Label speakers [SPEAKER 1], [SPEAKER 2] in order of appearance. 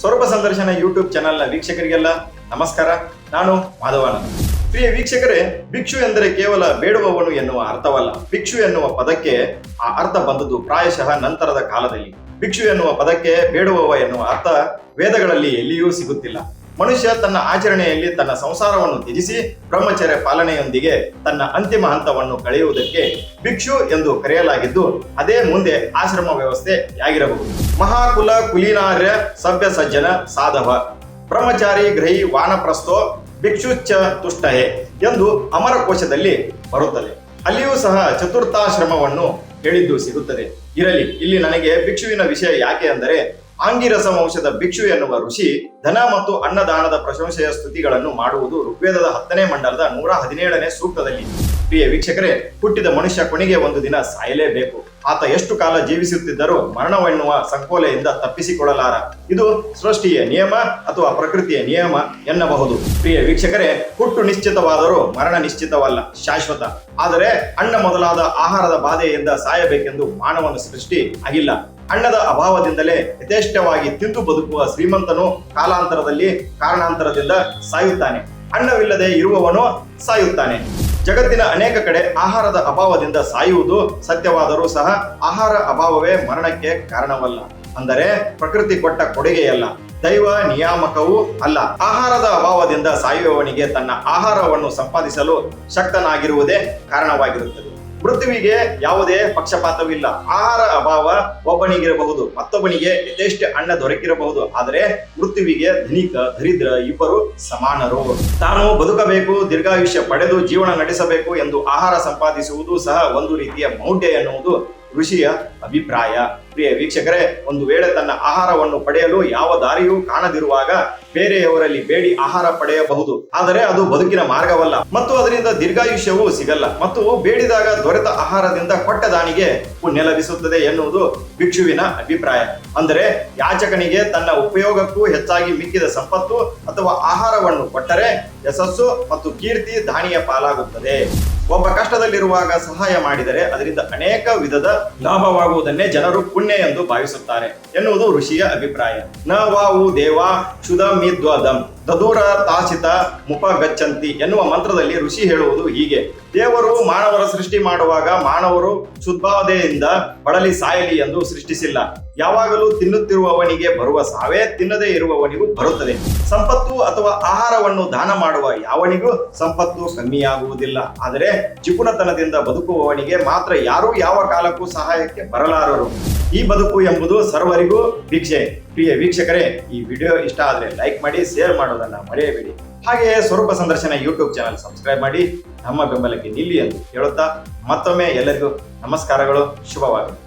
[SPEAKER 1] ಸ್ವರೂಪ ಸಂದರ್ಶನ ಯೂಟ್ಯೂಬ್ ಚಾನೆಲ್ನ ವೀಕ್ಷಕರಿಗೆಲ್ಲ ನಮಸ್ಕಾರ. ನಾನು ಮಾಧವನ ಪ್ರಿಯ ವೀಕ್ಷಕರೇ, ಭಿಕ್ಷು ಎಂದರೆ ಕೇವಲ ಬೇಡುವವನು ಎನ್ನುವ ಅರ್ಥವಲ್ಲ. ಭಿಕ್ಷು ಎನ್ನುವ ಪದಕ್ಕೆ ಆ ಅರ್ಥ ಬಂದದ್ದು ಪ್ರಾಯಶಃ ನಂತರದ ಕಾಲದಲ್ಲಿ. ಭಿಕ್ಷು ಎನ್ನುವ ಪದಕ್ಕೆ ಬೇಡುವವ ಎನ್ನುವ ಅರ್ಥ ವೇದಗಳಲ್ಲಿ ಎಲ್ಲಿಯೂ ಸಿಗುತ್ತಿಲ್ಲ. ಮನುಷ್ಯ ತನ್ನ ಆಚರಣೆಯಲ್ಲಿ ತನ್ನ ಸಂಸಾರವನ್ನು ತ್ಯಜಿಸಿ ಬ್ರಹ್ಮಚರ್ಯ ಪಾಲನೆಯೊಂದಿಗೆ ತನ್ನ ಅಂತಿಮ ಹಂತವನ್ನು ಕಳೆಯುವುದಕ್ಕೆ ಭಿಕ್ಷು ಎಂದು ಕರೆಯಲಾಗಿದ್ದು, ಅದೇ ಮುಂದೆ ಆಶ್ರಮ ವ್ಯವಸ್ಥೆ ಆಗಿರಬಹುದು ಮಹಾಕುಲ ಕುಲೀನಾರ್ಯ ಸಭ್ಯ ಸಜ್ಜನ ಸಾಧವ. ಬ್ರಹ್ಮಚಾರಿ ಗ್ರಹಿ ವಾನಪ್ರಸ್ಥೋ ಭಿಕ್ಷುಚ್ಚ ತುಷ್ಟಹೆ ಎಂದು ಅಮರಕೋಶದಲ್ಲಿ ಬರುತ್ತದೆ. ಅಲ್ಲಿಯೂ ಸಹ ಚತುರ್ಥಾಶ್ರಮವನ್ನು ಹೇಳಿದ್ದು ಸಿಗುತ್ತದೆ. ಇರಲಿ, ಇಲ್ಲಿ ನನಗೆ ಭಿಕ್ಷುವಿನ ವಿಷಯ ಯಾಕೆ ಅಂದರೆ ಆಂಗಿರಸ ವಂಶದ ಭಿಕ್ಷು ಎನ್ನುವ ಋಷಿ ಧನ ಮತ್ತು ಅನ್ನದಾನದ ಪ್ರಶಂಸೆಯ ಸ್ತುತಿಗಳನ್ನು ಮಾಡುವುದು ಋಗ್ವೇದದ ಹತ್ತನೇ ಮಂಡಲದ ನೂರ ಹದಿನೇಳನೇ ಸೂಕ್ತದಲ್ಲಿ. ಪ್ರಿಯ ವೀಕ್ಷಕರೇ, ಹುಟ್ಟಿದ ಮನುಷ್ಯ ಕೊನೆಗೆ ಒಂದು ದಿನ ಸಾಯಲೇಬೇಕು. ಆತ ಎಷ್ಟು ಕಾಲ ಜೀವಿಸುತ್ತಿದ್ದರೂ ಮರಣವೆನ್ನುವ ಸಂಕೋಲೆಯಿಂದ ತಪ್ಪಿಸಿಕೊಳ್ಳಲಾರ. ಇದು ಸೃಷ್ಟಿಯ ನಿಯಮ ಅಥವಾ ಪ್ರಕೃತಿಯ ನಿಯಮ ಎನ್ನಬಹುದು. ಪ್ರಿಯ ವೀಕ್ಷಕರೇ, ಹುಟ್ಟು ನಿಶ್ಚಿತವಾದರೂ ಮರಣ ನಿಶ್ಚಿತವಲ್ಲ, ಶಾಶ್ವತ. ಆದರೆ ಅಣ್ಣ ಮೊದಲಾದ ಆಹಾರದ ಬಾಧೆಯಿಂದ ಸಾಯಬೇಕೆಂದು ಮಾನವನ ಸೃಷ್ಟಿ ಆಗಿಲ್ಲ ಅನ್ನದ ಅಭಾವದಿಂದಲೇ ಯಥೇಷ್ಟವಾಗಿ ತಿಂದು ಬದುಕುವ ಶ್ರೀಮಂತನು ಕಾಲಾಂತರದಲ್ಲಿ ಕಾರಣಾಂತರದಿಂದ ಸಾಯುತ್ತಾನೆ. ಅನ್ನವಿಲ್ಲದೆ ಇರುವವನು ಸಾಯುತ್ತಾನೆ. ಜಗತ್ತಿನ ಅನೇಕ ಕಡೆ ಆಹಾರದ ಅಭಾವದಿಂದ ಸಾಯುವುದು ಸತ್ಯವಾದರೂ ಸಹ ಆಹಾರ ಅಭಾವವೇ ಮರಣಕ್ಕೆ ಕಾರಣವಲ್ಲ. ಅಂದರೆ ಪ್ರಕೃತಿ ಕೊಟ್ಟ ಕೊಡುಗೆಯಲ್ಲ. ದೈವ ನಿಯಾಮಕವೂ ಅಲ್ಲ. ಆಹಾರದ ಅಭಾವದಿಂದ ಸಾಯುವವನಿಗೆ ತನ್ನ ಆಹಾರವನ್ನು ಸಂಪಾದಿಸಲು ಶಕ್ತನಾಗಿರುವುದೇ ಕಾರಣವಾಗಿರುತ್ತದೆ. ಮೃತ್ಯುವಿಗೆ ಯಾವುದೇ ಪಕ್ಷಪಾತವಿಲ್ಲ. ಆಹಾರ ಅಭಾವ ಒಬ್ಬನಿಗಿರಬಹುದು, ಮತ್ತೊಬ್ಬನಿಗೆ ಯಥೇಷ್ಟ ಅಣ್ಣ ದೊರಕಿರಬಹುದು, ಆದರೆ ಮೃತ್ಯುವಿಗೆ ಧನಿಕ, ದರಿದ್ರ ಇಬ್ಬರು ಸಮಾನರು. ತಾನು ಬದುಕಬೇಕು, ದೀರ್ಘಾಯುಷ್ಯ ಪಡೆದು ಜೀವನ ನಡೆಸಬೇಕು ಎಂದು ಆಹಾರ ಸಂಪಾದಿಸುವುದು ಸಹ ಒಂದು ರೀತಿಯ ಮೌಢ್ಯ ಎನ್ನುವುದು ಋಷಿಯ ಅಭಿಪ್ರಾಯ. ಪ್ರಿಯ ವೀಕ್ಷಕರೇ, ಒಂದು ವೇಳೆ ತನ್ನ ಆಹಾರವನ್ನು ಪಡೆಯಲು ಯಾವ ದಾರಿಯೂ ಕಾಣದಿರುವಾಗ ಬೇರೆಯವರಲ್ಲಿ ಬೇಡಿ ಆಹಾರ ಪಡೆಯಬಹುದು. ಆದರೆ ಅದು ಬದುಕಿನ ಮಾರ್ಗವಲ್ಲ. ಮತ್ತು ಅದರಿಂದ ದೀರ್ಘಾಯುಷ್ಯವೂ ಸಿಗಲ್ಲ. ಮತ್ತು ಬೇಡಿದಾಗ ದೊರೆತ ಆಹಾರದಿಂದ ಕೊಟ್ಟ ದಾನಿಗೆ ಪುಣ್ಯ ಲಭಿಸುತ್ತದೆ ಎನ್ನುವುದು ಭಿಕ್ಷುವಿನ ಅಭಿಪ್ರಾಯ. ಅಂದರೆ ಯಾಚಕನಿಗೆ ತನ್ನ ಉಪಯೋಗಕ್ಕೂ ಹೆಚ್ಚಾಗಿ ಮಿಕ್ಕಿದ ಸಂಪತ್ತು ಅಥವಾ ಆಹಾರವನ್ನು ಕೊಟ್ಟರೆ ಯಶಸ್ಸು ಮತ್ತು ಕೀರ್ತಿ ದಾನಿಯ ಪಾಲಾಗುತ್ತದೆ. ಒಬ್ಬ ಕಷ್ಟದಲ್ಲಿರುವಾಗ ಸಹಾಯ ಮಾಡಿದರೆ ಅದರಿಂದ ಅನೇಕ ವಿಧದ ಲಾಭವಾಗುವುದನ್ನೇ ಜನರು ಪುಣ್ಯ ಎಂದು ಭಾವಿಸುತ್ತಾರೆ ಎನ್ನುವುದು ಋಷಿಯ ಅಭಿಪ್ರಾಯ. ನ ವಾವು ದೇವ ಕ್ಷುದಮಿದ್ವದಂ ದದೂರ ತಾಸಿತ ಮುಪಗಚ್ಚಂತಿ ಎನ್ನುವ ಮಂತ್ರದಲ್ಲಿ ಋಷಿ ಹೇಳುವುದು ಹೀಗೆ. ದೇವರು ಮಾನವರ ಸೃಷ್ಟಿ ಮಾಡುವಾಗ ಮಾನವರು ಸುದ್ಭಾವದೆಯಿಂದ ಬಳಲಿ ಸಾಯಲಿ ಎಂದು ಸೃಷ್ಟಿಸಿಲ್ಲ. ಯಾವಾಗಲೂ ತಿನ್ನುತ್ತಿರುವವನಿಗೆ ಬರುವ ಸಾವೇ ತಿನ್ನದೇ ಇರುವವನಿಗೂ ಬರುತ್ತದೆ. ಸಂಪತ್ತು ಅಥವಾ ಆಹಾರವನ್ನು ದಾನ ಮಾಡುವ ಯಾವನಿಗೂ ಸಂಪತ್ತು ಕಮ್ಮಿಯಾಗುವುದಿಲ್ಲ. ಆದರೆ ಜಿಪುಣತನದಿಂದ ಬದುಕುವವನಿಗೆ ಮಾತ್ರ ಯಾರೂ ಯಾವ ಕಾಲಕ್ಕೂ ಸಹಾಯಕ್ಕೆ ಬರಲಾರರು. ಈ ಬದುಕು ಎಂಬುದು ಸರ್ವರಿಗೂ ಭಿಕ್ಷೆ. ಪ್ರಿಯ ವೀಕ್ಷಕರೇ, ಈ ವಿಡಿಯೋ ಇಷ್ಟ ಆದರೆ ಲೈಕ್ ಮಾಡಿ ಶೇರ್ ಮಾಡೋದನ್ನ ಮರೆಯಬೇಡಿ. ಹಾಗೆಯೇ ಸ್ವರೂಪ ಸಂದರ್ಶನ ಯೂಟ್ಯೂಬ್ ಚಾನಲ್ ಸಬ್ಸ್ಕ್ರೈಬ್ ಮಾಡಿ, ನಮ್ಮ ಬೆಂಬಲಕ್ಕೆ ನಿಲ್ಲಿ ಎಂದು ಹೇಳುತ್ತಾ ಮತ್ತೊಮ್ಮೆ ಎಲ್ಲರಿಗೂ ನಮಸ್ಕಾರಗಳು, ಶುಭವಾಗಲಿ.